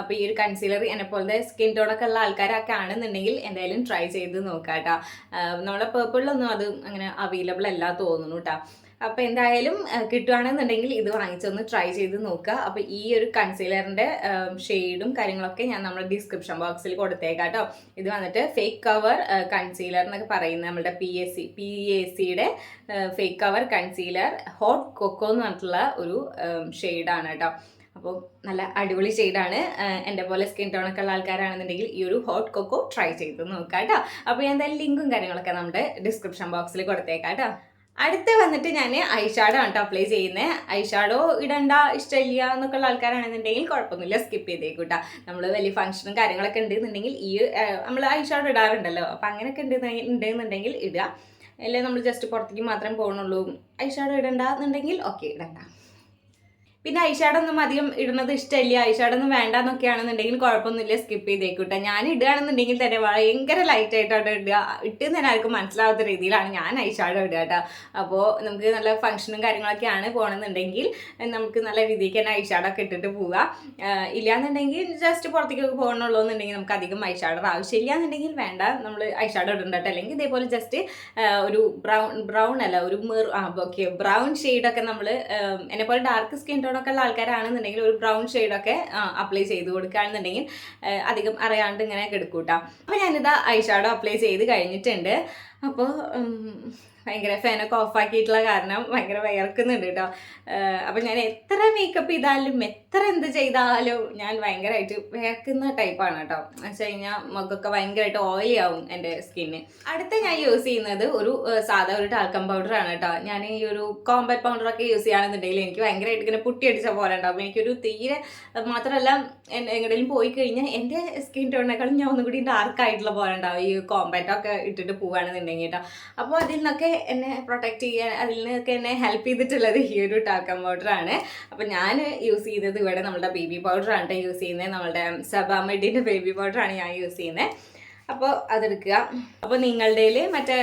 അപ്പോൾ ഈ ഒരു കൺസീലർ എന്നെ പോലത്തെ സ്കിൻ ടോണൊക്കെ ഉള്ള ആൾക്കാരൊക്കെ ആണെന്നുണ്ടെങ്കിൽ എന്തായാലും ട്രൈ ചെയ്ത് നോക്കാം കേട്ടോ നമ്മളെ പേർപ്പിളിലൊന്നും അത് അങ്ങനെ അവൈലബിൾ അല്ല തോന്നുന്നു കേട്ടോ അപ്പോൾ എന്തായാലും കിട്ടുകയാണെന്നുണ്ടെങ്കിൽ ഇത് വാങ്ങിച്ചൊന്ന് ട്രൈ ചെയ്ത് നോക്കുക. അപ്പോൾ ഈ ഒരു കൺസീലറിന്റെ ഷെയ്ഡും കാര്യങ്ങളൊക്കെ ഞാൻ നമ്മുടെ ഡിസ്ക്രിപ്ഷൻ ബോക്സിൽ കൊടുത്തേക്കാം കേട്ടോ. ഇത് വന്നിട്ട് ഫേക്ക് കവർ കൺസീലർ എന്നൊക്കെ പറയുന്നത് നമ്മുടെ P S C P A സിയുടെ fake cover concealer hot cocoa എന്ന് പറഞ്ഞിട്ടുള്ള ഒരു ഷെയ്ഡാണ് കേട്ടോ. അപ്പോൾ നല്ല അടിപൊളി ഷെയ്ഡാണ് എന്റെ പോലെ സ്കിൻ ടോണൊക്കെ ഉള്ള ആൾക്കാരാണെന്നുണ്ടെങ്കിൽ ഈ ഒരു ഹോട്ട് കൊക്കോ ട്രൈ ചെയ്ത് നോക്കാം കേട്ടോ. അപ്പോൾ ഞാൻ എന്തായാലും ലിങ്കും കാര്യങ്ങളൊക്കെ നമ്മുടെ ഡിസ്ക്രിപ്ഷൻ ബോക്സിൽ കൊടുത്തേക്കാം കേട്ടോ. അടുത്ത് വന്നിട്ട് ഞാൻ ഐഷാഡോ ആണ് അപ്ലൈ ചെയ്യുന്നത് ഐഷാഡോ ഇടണ്ട ഇഷ്ടമില്ല എന്നൊക്കെ ഉള്ള ആൾക്കാരാണെന്നുണ്ടെങ്കിൽ കുഴപ്പമൊന്നുമില്ല സ്കിപ്പ് ചെയ്തേക്കൂട്ടാ നമ്മൾ വലിയ ഫംഗ്ഷനും കാര്യങ്ങളൊക്കെ ഉണ്ടെന്നുണ്ടെങ്കിൽ ഈ നമ്മൾ ഐഷാഡോ ഇടാറുണ്ടല്ലോ. അപ്പം അങ്ങനെയൊക്കെ ഉണ്ട് ഉണ്ടെന്നുണ്ടെങ്കിൽ ഇടുക. അല്ലെങ്കിൽ നമ്മൾ ജസ്റ്റ് പുറത്തേക്ക് മാത്രമേ പോകണുള്ളൂ ഐഷാഡോ ഇടണ്ട എന്നുണ്ടെങ്കിൽ ഓക്കെ ഇടണ്ട. പിന്നെ ഐഷാഡ ഒന്നും അധികം ഇടുന്നത് ഇഷ്ടമില്ല. ഐഷാഡ ഒന്നും വേണ്ട എന്നൊക്കെയാണെന്നുണ്ടെങ്കിൽ കുഴപ്പമൊന്നുമില്ല. സ്കിപ്പ് ചെയ്തേക്കൂട്ടെ. ഞാൻ ഇടുകയാണെന്നുണ്ടെങ്കിൽ തന്നെ ഭയങ്കര ലൈറ്റ് ആയിട്ടാണ് ഇടുക. ഇട്ടെന്ന് തന്നെ ആർക്കും മനസ്സിലാവാത്ത രീതിയിലാണ് ഞാൻ ഐഷാഡോ ഇടുക കേട്ടോ. അപ്പോൾ നമുക്ക് നല്ല ഫംഗ്ഷനും കാര്യങ്ങളൊക്കെയാണ് പോകണമെന്നുണ്ടെങ്കിൽ നമുക്ക് നല്ല രീതിക്ക് തന്നെ ഐഷാഡൊക്കെ ഇട്ടിട്ട് പോവുക. ആഹ് ഇല്ലാന്നുണ്ടെങ്കിൽ ജസ്റ്റ് പുറത്തേക്കൊക്കെ പോകണുള്ളൂ എന്നുണ്ടെങ്കിൽ നമുക്ക് അധികം ഐഷാഡോ ആവശ്യമില്ല എന്നുണ്ടെങ്കിൽ വേണ്ട. നമ്മൾ ഐഷാഡോ ഇടണ്ടട്ടോ അല്ലെങ്കിൽ ഇതേപോലെ ജസ്റ്റ് ഒരു ബ്രൗൺ ബ്രൗൺ അല്ല ഒരു ആ ഓക്കെ ബ്രൗൺ ഷെയ്ഡൊക്കെ നമ്മൾ എന്നെ പോലെ ഡാർക്ക് സ്കിൻ ടോണൊക്കെ ഉള്ള ആൾക്കാരാണെന്നുണ്ടെങ്കിൽ ഒരു ബ്രൗൺ ഷെയ്ഡൊക്കെ അപ്ലൈ ചെയ്ത് കൊടുക്കുകയാണെന്നുണ്ടെങ്കിൽ അധികം അറിയാണ്ട് ഇങ്ങനെ കിടക്കൂട്ടാം അപ്പോൾ ഞാനിതാ ഷാഡോ അപ്ലൈ ചെയ്ത് കഴിഞ്ഞിട്ടുണ്ട്. അപ്പോൾ ഭയങ്കര ഫാനൊക്കെ ഓഫാക്കിയിട്ടുള്ള കാരണം ഭയങ്കര വയർക്കുന്നുണ്ട് കേട്ടോ അപ്പോൾ ഞാൻ എത്ര മേക്കപ്പ് ചെയ്താലും എത്ര എന്ത് ചെയ്താലും ഞാൻ ഭയങ്കരമായിട്ട് വയർക്കുന്ന ടൈപ്പാണ് കേട്ടോ എന്ന് വെച്ച് കഴിഞ്ഞാൽ മുഖമൊക്കെ ഭയങ്കരമായിട്ട് ഓയിലി ആവും എന്റെ സ്കിന്ന് അടുത്ത ഞാൻ യൂസ് ചെയ്യുന്നത് ഒരു സാധാ ഒരു ടാൽക്കം പൗഡർ ആണ് കേട്ടോ ഞാൻ ഈ ഒരു കോമ്പാക്ട് പൗഡറൊക്കെ യൂസ് ചെയ്യുകയാണെന്നുണ്ടെങ്കിൽ എനിക്ക് ഭയങ്കരമായിട്ട് ഇങ്ങനെ പുട്ടിയടിച്ച പോലെ ഉണ്ടാവും എനിക്കൊരു തീരെ മാത്രമല്ല എങ്ങനെയും പോയി കഴിഞ്ഞാൽ എന്റെ സ്കിൻ ടോണിനേക്കാളും ഞാൻ ഒന്നും കൂടി ഡാർക്ക് ആയിട്ടുള്ള പോലെ ഉണ്ടാവും ഈ കോമ്പാക്റ്റ് ഒക്കെ ഇട്ടിട്ട് പോവുകയാണെന്നുണ്ടെങ്കിൽ കേട്ടോ അപ്പോൾ അതിൽ നിന്നൊക്കെ എന്നെ പ്രൊട്ടക്റ്റ് ചെയ്യാൻ അതിൽ നിന്നൊക്കെ എന്നെ ഹെൽപ്പ് ചെയ്തിട്ടുള്ളത് ഈ ഒരു ടാക്കം പൗഡറാണ് അപ്പോൾ ഞാൻ യൂസ് ചെയ്തത് ഇവിടെ നമ്മുടെ ബേബി പൗഡറാണ് കേട്ടോ യൂസ് ചെയ്യുന്നത് നമ്മുടെ സബാമെഡിന്റെ ബേബി പൗഡറാണ് ഞാൻ യൂസ് ചെയ്യുന്നത് അപ്പോൾ അതെടുക്കുക. അപ്പോൾ നിങ്ങളുടെ മറ്റേ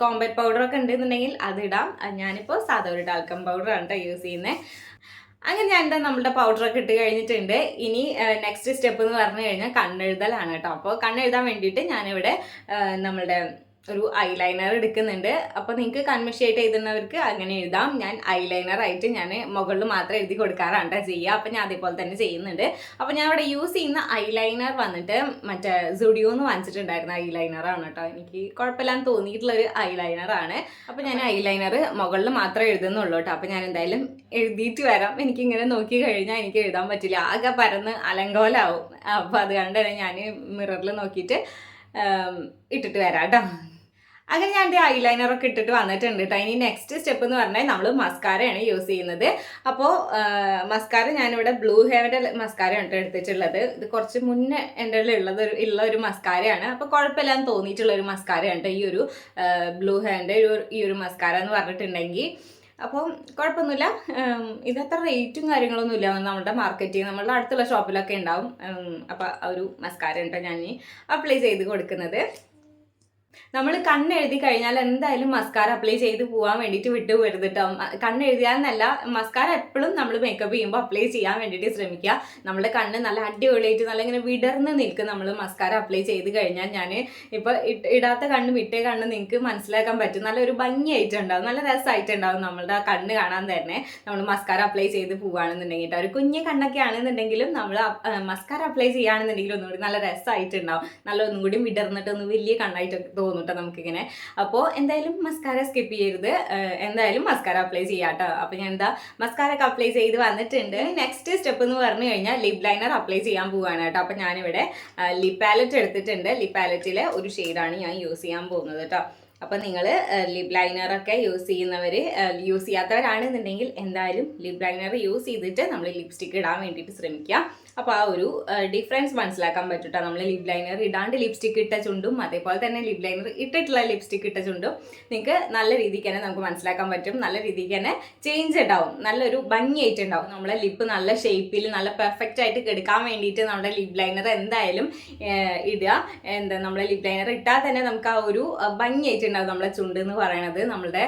കോമ്പാക്ട് പൗഡറൊക്കെ ഉണ്ടെന്നുണ്ടെങ്കിൽ അതിടാം. അത് ഞാനിപ്പോൾ സാധാ ഒരു ടാൽക്കം പൗഡറാണ് കേട്ടോ യൂസ് ചെയ്യുന്നത് അങ്ങനെ ഞാൻ എന്താ നമ്മുടെ പൗഡറൊക്കെ ഇട്ട് കഴിഞ്ഞിട്ടുണ്ട്. ഇനി നെക്സ്റ്റ് സ്റ്റെപ്പ് എന്ന് പറഞ്ഞു കഴിഞ്ഞാൽ കണ്ണെഴുതലാണ് കേട്ടോ അപ്പോൾ കണ്ണെഴുതാൻ വേണ്ടിയിട്ട് ഞാനിവിടെ നമ്മളുടെ ഒരു ഐലൈനർ എടുക്കുന്നുണ്ട്. അപ്പോൾ നിങ്ങൾക്ക് കൺമിഷേറ്റ് എഴുതുന്നവർക്ക് അങ്ങനെ എഴുതാം. ഞാൻ ഐലൈനർ ആയിട്ട് ഞാൻ മുകളിൽ മാത്രം എഴുതി കൊടുക്കാറാണ് ചെയ്യുക. അപ്പോൾ ഞാൻ അതേപോലെ തന്നെ ചെയ്യുന്നുണ്ട്. അപ്പോൾ ഞാൻ ഇവിടെ യൂസ് ചെയ്യുന്ന ഐലൈനർ വന്നിട്ട് മറ്റേ സുഡിയോ എന്ന് വാങ്ങിച്ചിട്ടുണ്ടായിരുന്ന ഐലൈനറാണ് കേട്ടോ. എനിക്ക് കുഴപ്പമില്ലാന്ന് തോന്നിയിട്ടുള്ള ഒരു ഐലൈനറാണ് അപ്പോൾ ഞാൻ ഐലൈനർ മുകളിൽ മാത്രമേ എഴുതുന്നുള്ളൂ കേട്ടോ. അപ്പോൾ ഞാൻ എന്തായാലും എഴുതിയിട്ട് വരാം. എനിക്കിങ്ങനെ നോക്കി കഴിഞ്ഞാൽ എനിക്ക് എഴുതാൻ പറ്റില്ല. ആകെ പരന്ന് അലങ്കോലാവും. അപ്പോൾ അതുകൊണ്ട് തന്നെ ഞാൻ മിററിൽ നോക്കിയിട്ട് ഇട്ടിട്ട് വരാം കേട്ടോ. അങ്ങനെ ഞാൻ എന്റെ ഐലൈനർ ഒക്കെ ഇട്ടിട്ട് വന്നിട്ടുണ്ട് കേട്ടോ ഇനി നെക്സ്റ്റ് സ്റ്റെപ്പ് എന്ന് പറഞ്ഞാൽ നമ്മൾ മസ്കാരയാണ് യൂസ് ചെയ്യുന്നത്. അപ്പോൾ മസ്കാര ഞാനിവിടെ ബ്ലൂ ഹെയറിന്റെ മസ്കാരയാണ് എടുത്തിട്ടുള്ളത്. ഇത് കുറച്ച് മുന്നേ എന്റെ ഉള്ളത് ഉള്ള ഒരു മസ്കാരയാണ് അപ്പോൾ കുഴപ്പമില്ലാന്ന് തോന്നിയിട്ടുള്ള ഒരു മസ്കാരയാണ് ഈ ഒരു ബ്ലൂ ഹെയറിന്റെ ഒരു ഈ ഒരു മസ്കാര എന്ന് പറഞ്ഞിട്ടുണ്ടെങ്കിൽ. അപ്പോൾ കുഴപ്പമൊന്നുമില്ല. ഇതത്ര റേറ്റും കാര്യങ്ങളൊന്നും ഇല്ല. നമ്മുടെ മാർക്കറ്റിൽ നമ്മളുടെ അടുത്തുള്ള ഷോപ്പിലൊക്കെ ഉണ്ടാവും. അപ്പോൾ ആ ഒരു മസ്കാര കേട്ടോ ഞാൻ അപ്ലൈ ചെയ്ത് കൊടുക്കുന്നത്. നമ്മൾ കണ്ണെഴുതി കഴിഞ്ഞാൽ എന്തായാലും മസ്കാര അപ്ലൈ ചെയ്ത് പോകാൻ വേണ്ടിയിട്ട് വിട്ടു പോരുത് കേട്ടോ കണ്ണെഴുതിയാന്നല്ല മസ്കാര എപ്പോഴും നമ്മൾ മേക്കപ്പ് ചെയ്യുമ്പോൾ അപ്ലൈ ചെയ്യാൻ വേണ്ടിയിട്ട് ശ്രമിക്കുക. നമ്മുടെ കണ്ണ് നല്ല അടിപൊളിയായിട്ട് നല്ല ഇങ്ങനെ വിടർന്ന് നിൽക്കും നമ്മൾ മസ്കാര അപ്ലൈ ചെയ്ത് കഴിഞ്ഞാൽ. ഞാൻ ഇപ്പോൾ ഇടാത്ത കണ്ണ് വിട്ടേ കണ്ണ് നിങ്ങൾക്ക് മനസ്സിലാക്കാൻ പറ്റും. നല്ലൊരു ഭംഗിയായിട്ടുണ്ടാവും നല്ല രസമായിട്ടുണ്ടാവും നമ്മളുടെ ആ കണ്ണ് കാണാൻ തന്നെ. നമ്മൾ മസ്കാര അപ്ലൈ ചെയ്ത് പോവുകയാണെന്നുണ്ടെങ്കിൽ. ഒരു കുഞ്ഞു കണ്ണൊക്കെ ആണെന്നുണ്ടെങ്കിലും നമ്മൾ മസ്കാര അപ്ലൈ ചെയ്യുകയാണെന്നുണ്ടെങ്കിൽ ഒന്നുകൂടി നല്ല രസമായിട്ടുണ്ടാവും നല്ല ഒന്നും കൂടി വിടർന്നിട്ട് ഒന്ന് വലിയ കണ്ണായിട്ട് തോന്നും കേട്ടോ നമുക്കിങ്ങനെ. അപ്പോൾ എന്തായാലും മസ്കാര സ്കിപ്പ് ചെയ്യരുത്. എന്തായാലും മസ്കാര അപ്ലൈ ചെയ്യാം കേട്ടോ അപ്പോൾ ഞാൻ എന്താ മസ്കാര ഒക്കെ അപ്ലൈ ചെയ്ത് വന്നിട്ടുണ്ട്. നെക്സ്റ്റ് സ്റ്റെപ്പ് എന്ന് പറഞ്ഞു കഴിഞ്ഞാൽ ലിപ് ലൈനർ അപ്ലൈ ചെയ്യാൻ പോവുകയാണ് കേട്ടോ. അപ്പോൾ ഞാനിവിടെ ലിപ് പാലറ്റ് എടുത്തിട്ടുണ്ട്. ലിപ് പാലറ്റിലെ ഒരു ഷെയ്ഡാണ് ഞാൻ യൂസ് ചെയ്യാൻ പോകുന്നത് കേട്ടോ. അപ്പം നിങ്ങൾ ലിപ് ലൈനറൊക്കെ യൂസ് ചെയ്യുന്നവർ യൂസ് ചെയ്യാത്തവരാണെന്നുണ്ടെങ്കിൽ എന്തായാലും ലിപ് ലൈനർ യൂസ് ചെയ്തിട്ട് നമ്മൾ ലിപ്സ്റ്റിക്ക് ഇടാൻ വേണ്ടിയിട്ട് ശ്രമിക്കുക. അപ്പോൾ ആ ഒരു ഡിഫറൻസ് മനസ്സിലാക്കാൻ പറ്റൂട്ടോ. നമ്മൾ ലിപ് ലൈനർ ഇടാണ്ട് ലിപ്സ്റ്റിക് ഇട്ട ചുണ്ടും അതേപോലെ തന്നെ ലിപ് ലൈനർ ഇട്ടിട്ടുള്ള ലിപ്സ്റ്റിക് ഇട്ട ചുണ്ടും നിങ്ങൾക്ക് നല്ല രീതിക്ക് തന്നെ നമുക്ക് മനസ്സിലാക്കാൻ പറ്റും. നല്ല രീതിക്ക് തന്നെ ചേഞ്ച് ഉണ്ടാവും. നല്ലൊരു ഭംഗിയായിട്ട് ഉണ്ടാവും. നമ്മളെ ലിപ്പ് നല്ല ഷേപ്പിൽ നല്ല പെർഫെക്റ്റ് ആയിട്ട് എടുക്കാൻ വേണ്ടിയിട്ട് നമ്മുടെ ലിപ് ലൈനർ എന്തായാലും ഇടുക. എന്താ നമ്മളെ ലിപ് ലൈനർ ഇട്ടാൽ തന്നെ നമുക്ക് ആ ഒരു ഭംഗിയായിട്ട് ഉണ്ടാവും നമ്മളെ ചുണ്ട് എന്ന് പറയണത്. നമ്മുടെ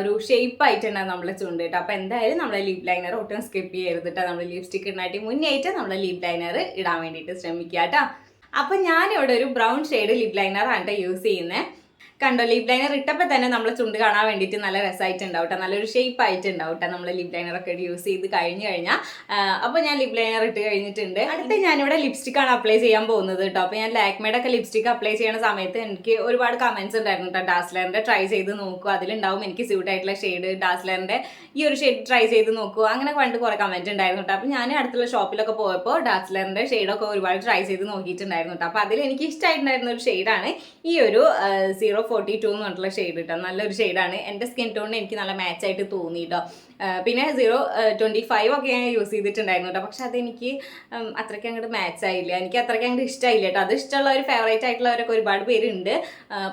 ഒരു ഷേപ്പ് ആയിട്ടുണ്ടാവും നമ്മളെ ചുണ്ട് കേട്ടോ. അപ്പോൾ എന്തായാലും നമ്മളെ ലിപ് ലൈനർ ഒട്ടും സ്കിപ്പ് ചെയ്യരുത് കേട്ടോ. നമ്മൾ ലിപ്സ്റ്റിക് ഇടാനായിട്ട് മുന്നേ ആയിട്ട് നമ്മളെ ലിപ് ലൈനർ ഇടാൻ വേണ്ടിയിട്ട് ശ്രമിക്കുക കേട്ടോ അപ്പം ഞാനിവിടെ ഒരു ബ്രൗൺ ഷെയ്ഡ് ലിപ് ലൈനറാണ് യൂസ് ചെയ്യുന്നത് കണ്ടോ ലിപ് ലൈനർ ഇട്ടപ്പോൾ തന്നെ നമ്മൾ ചുണ്ട് കാണാൻ വേണ്ടിയിട്ട് നല്ല രസമായിട്ടുണ്ടാവും നല്ലൊരു ഷേപ്പ് ആയിട്ടുണ്ടാവും നമ്മൾ ലിപ് ലൈനർ ഒക്കെ യൂസ് ചെയ്ത് കഴിഞ്ഞ് കഴിഞ്ഞാൽ അപ്പോൾ ഞാൻ ലിപ് ലൈനർ ഇട്ട് കഴിഞ്ഞിട്ടുണ്ട്. അടുത്ത ഞാനിവിടെ ലിപ്സ്റ്റിക് ആണ് അപ്ലൈ ചെയ്യാൻ പോകുന്നത് കേട്ടോ അപ്പോൾ ഞാൻ ലാക്മേഡ് ഒക്കെ ലിപ്സ്റ്റിക് അപ്ലൈ ചെയ്യുന്ന സമയത്ത് എനിക്ക് ഒരുപാട് കമൻസ് ഉണ്ടായിരുന്നു കേട്ടോ ഡാസ്ലറിന്റെ ട്രൈ ചെയ്ത് നോക്കൂ. അതിലുണ്ടാവും എനിക്ക് സ്യൂട്ട് ആയിട്ടുള്ള ഷെയ്ഡ് ഡാസ്ലറിന്റെ ഈ ഒരു ഷെയ്ഡ് ട്രൈ ചെയ്ത് നോക്കൂ. അങ്ങനെ കണ്ട് കുറേ കമന്റ് ഉണ്ടായിരുന്നു കേട്ടോ അപ്പോൾ ഞാൻ അടുത്തുള്ള ഷോപ്പിലൊക്കെ പോയപ്പോൾ ഡാസ്ലറിന്റെ ഷെയ്ഡൊക്കെ ഒരുപാട് ട്രൈ ചെയ്ത് നോക്കിയിട്ടുണ്ടായിരുന്നു കേട്ടോ അപ്പോൾ അതിൽ എനിക്ക് ഇഷ്ടമായിട്ടുണ്ടായിരുന്ന ഒരു ഷെയ്ഡാണ് ഈ ഒരു ഫോർട്ടി ടു എന്ന് പറഞ്ഞിട്ടുള്ള ഷെയ്ഡ് കിട്ടാം നല്ലൊരു ഷെയ്ഡാണ് എന്റെ സ്കിൻ ടോണിന് എനിക്ക് നല്ല മാച്ച് ആയിട്ട് തോന്നി കേട്ടോ പിന്നെ സീറോ ട്വന്റി ഫൈവ് ഒക്കെ ഞാൻ യൂസ് ചെയ്തിട്ടുണ്ടായിരുന്നു കേട്ടോ പക്ഷെ അതെനിക്ക് അത്രയ്ക്ക് അങ്ങോട്ട് മാച്ച് ആയില്ല. എനിക്ക് അത്രയ്ക്ക് അങ്ങോട്ട് ഇഷ്ടമായില്ല കേട്ടോ അത് ഇഷ്ടമുള്ള ഒരു ഫേവറേറ്റ് ആയിട്ടുള്ളവരൊക്കെ ഒരുപാട് പേരുണ്ട്.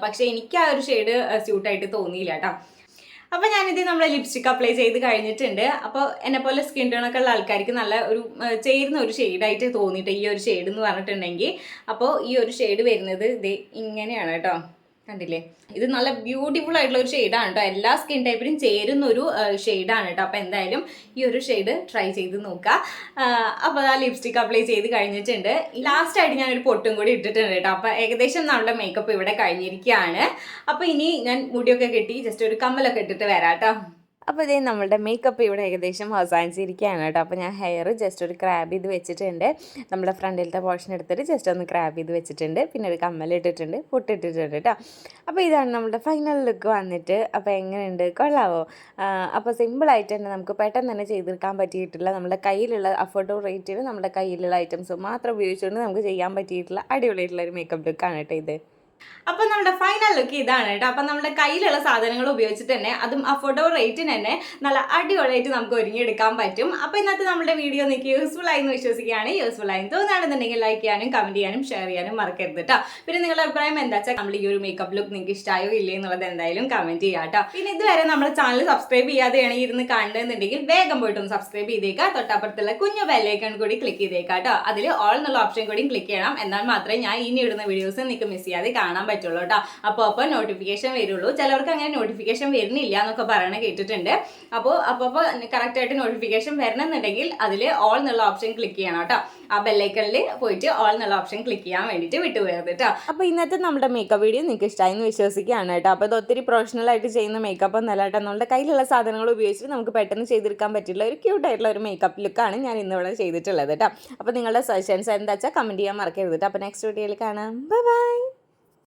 പക്ഷെ എനിക്ക് ആ ഒരു ഷെയ്ഡ് സ്യൂട്ടായിട്ട് തോന്നിയില്ല കേട്ടോ അപ്പോൾ ഞാനിത് നമ്മുടെ ലിപ്സ്റ്റിക് അപ്ലൈ ചെയ്ത് കഴിഞ്ഞിട്ടുണ്ട്. അപ്പോൾ എന്നെ പോലെ സ്കിൻ ടോണൊക്കെ ഉള്ള ആൾക്കാർക്ക് നല്ല ഒരു ചേരുന്ന ഒരു ഷെയ്ഡായിട്ട് തോന്നിയിട്ട് ഈ ഒരു ഷെയ്ഡ് എന്ന് പറഞ്ഞിട്ടുണ്ടെങ്കിൽ. അപ്പോൾ ഈ ഒരു ഷെയ്ഡ് വരുന്നത് ഇത് ഇങ്ങനെയാണ് കേട്ടോ കണ്ടില്ലേ? ഇത് നല്ല ബ്യൂട്ടിഫുൾ ആയിട്ടുള്ള ഒരു ഷെയ്ഡാണ് കേട്ടോ എല്ലാ സ്കിൻ ടൈപ്പിനും ചേരുന്ന ഒരു ഷെയ്ഡാണ് കേട്ടോ അപ്പോൾ എന്തായാലും ഈ ഒരു ഷെയ്ഡ് ട്രൈ ചെയ്ത് നോക്കുക അപ്പോൾ ആ ലിപ്സ്റ്റിക് അപ്ലൈ ചെയ്ത് കഴിഞ്ഞിട്ടുണ്ട്. ലാസ്റ്റ് ആയിട്ട് ഞാനൊരു പൊട്ടും കൂടി ഇട്ടിട്ടുണ്ട് കേട്ടോ അപ്പോൾ ഏകദേശം നമ്മുടെ മേക്കപ്പ് ഇവിടെ കഴിഞ്ഞിരിക്കുകയാണ് അപ്പോൾ ഇനി ഞാൻ മുടിയൊക്കെ കെട്ടി ജസ്റ്റ് ഒരു കമ്മലൊക്കെ ഇട്ടിട്ട് വരാം കേട്ടോ അപ്പോൾ ഇതേ നമ്മളുടെ മേക്കപ്പ് ഇവിടെ ഏകദേശം അവസാനിച്ചിരിക്കുകയാണ് കേട്ടോ. അപ്പോൾ ഞാൻ ഹെയർ ജസ്റ്റ് ഒരു ക്രാബ് ചെയ്ത് വെച്ചിട്ടുണ്ട്. നമ്മുടെ ഫ്രണ്ടിലത്തെ പോർഷൻ എടുത്തിട്ട് ജസ്റ്റ് ഒന്ന് ക്രാബ് ചെയ്ത് വെച്ചിട്ടുണ്ട്. പിന്നെ ഒരു കമ്മൽ ഇട്ടിട്ടുണ്ട് പൊട്ടിട്ടിട്ടുണ്ട് കേട്ടോ. അപ്പോൾ ഇതാണ് നമ്മുടെ ഫൈനൽ ലുക്ക് വന്നിട്ട്. അപ്പോൾ എങ്ങനെയുണ്ട്? കൊള്ളാവോ? അപ്പോൾ സിമ്പിളായിട്ട് തന്നെ നമുക്ക് പെട്ടെന്ന് തന്നെ ചെയ്തെടുക്കാൻ പറ്റിയിട്ടുള്ള നമ്മുടെ കയ്യിലുള്ള അഫോർഡബിൾ റേറ്റിൽ നമ്മുടെ കയ്യിലുള്ള ഐറ്റംസ് മാത്രം ഉപയോഗിച്ചുകൊണ്ട് നമുക്ക് ചെയ്യാൻ പറ്റിയിട്ടുള്ള അടിപൊളിയായിട്ടുള്ള ഒരു മേക്കപ്പ് ലുക്കാണ് കേട്ടോ ഇത്. അപ്പൊ നമ്മുടെ ഫൈനൽ ലുക്ക് ഇതാണ് കേട്ടോ. അപ്പൊ നമ്മുടെ കയ്യിലുള്ള സാധനങ്ങൾ ഉപയോഗിച്ചിട്ട് തന്നെ അതും അഫോർഡബിൾ റേറ്റിന് തന്നെ നല്ല അടിപൊളിയായിട്ട് നമുക്ക് ഒരുങ്ങിയെടുക്കാൻ പറ്റും. അപ്പൊ ഇന്നത്തെ നമ്മുടെ വീഡിയോ നിങ്ങൾക്ക് യൂസ്ഫുൾ ആയി എന്ന് വിശ്വസിക്കുകയാണ്. യൂസ്ഫുൾ ആയി തോന്നുകയാണെന്നുണ്ടെങ്കിൽ ലൈക്ക് ചെയ്യാനും കമന്റ് ചെയ്യാനും ഷെയർ ചെയ്യാനും മറക്കരുത് കേട്ടോ പിന്നെ നിങ്ങളുടെ അഭിപ്രായം എന്താ വെച്ചാൽ നമ്മൾ ഈ ഒരു മേക്കപ്പ് ലുക്ക് നിങ്ങൾക്ക് ഇഷ്ടമായോ ഇല്ലേ എന്നുള്ളത് എന്തായാലും കമന്റ് ചെയ്യാം കേട്ടോ പിന്നെ ഇതുവരെ നമ്മുടെ ചാനൽ സബ്സ്ക്രൈബ് ചെയ്യാതെയാണ് ഇരുന്ന് കാണുന്നുണ്ടെങ്കിൽ വേഗം പോയിട്ടൊന്ന് സബ്സ്ക്രൈബ് ചെയ്തേക്കാം. തൊട്ടപ്പുറത്തുള്ള കുഞ്ഞു ബെല്ലൈക്കൺ കൂടി ക്ലിക്ക് ചെയ്തേക്കാം കേട്ടോ അതിൽ ഓൾ എന്നുള്ള ഓപ്ഷൻ കൂടി ക്ലിക്ക് ചെയ്യണം. എന്നാൽ മാത്രമേ ഞാൻ ഇനി ഇടുന്ന വീഡിയോസ് നിങ്ങൾക്ക് മിസ് ചെയ്യാതെ കാണാൻ പറ്റുള്ളൂ കേട്ടോ. അപ്പോൾ അപ്പോൾ നോട്ടിഫിക്കേഷൻ വരുള്ളൂ. ചിലവർക്ക് അങ്ങനെ നോട്ടിഫിക്കേഷൻ വരുന്നില്ല എന്നൊക്കെ പറയണ കേട്ടിട്ടുണ്ട്. അപ്പോൾ അപ്പോൾ കറക്റ്റായിട്ട് നോട്ടിഫിക്കേഷൻ വരണമെന്നുണ്ടെങ്കിൽ അതിൽ ഓൾ എന്നുള്ള ഓപ്ഷൻ ക്ലിക്ക് ചെയ്യണം കേട്ടോ. ആ ബെല്ലൈക്കണിൽ പോയിട്ട് ഓൾ എന്നുള്ള ഓപ്ഷൻ ക്ലിക്ക് ചെയ്യാൻ വേണ്ടിയിട്ട് വിട്ടുപോയത് കേട്ടോ. അപ്പോൾ ഇന്നത്തെ നമ്മുടെ മേക്കപ്പ് വീഡിയോ നിങ്ങൾക്ക് ഇഷ്ടമായി എന്ന് വിശ്വസിക്കുകയാണ് കേട്ടോ. അപ്പോൾ ഇത് ഒത്തിരി പ്രൊഫഷണൽ ആയിട്ട് ചെയ്യുന്ന മേക്കപ്പ് ഒന്നല്ല കേട്ടോ. നമ്മുടെ കയ്യിലുള്ള സാധനങ്ങൾ ഉപയോഗിച്ചിട്ട് നമുക്ക് പെട്ടെന്ന് ചെയ്തെടുക്കാൻ പറ്റിയുള്ള ഒരു ക്യൂട്ട് ആയിട്ടുള്ള ഒരു മേക്കപ്പ് ലുക്കാണ് ഞാൻ ഇന്നിവിടെ ചെയ്തിട്ടുള്ളത് കേട്ടോ. അപ്പോൾ നിങ്ങളുടെ സജഷൻസ് എന്താ വെച്ചാൽ കമന്റ് ചെയ്യാൻ മറക്കരുത് കേട്ടോ. അപ്പോൾ നെക്സ്റ്റ് വീഡിയോയിൽ കാണാം. ബൈ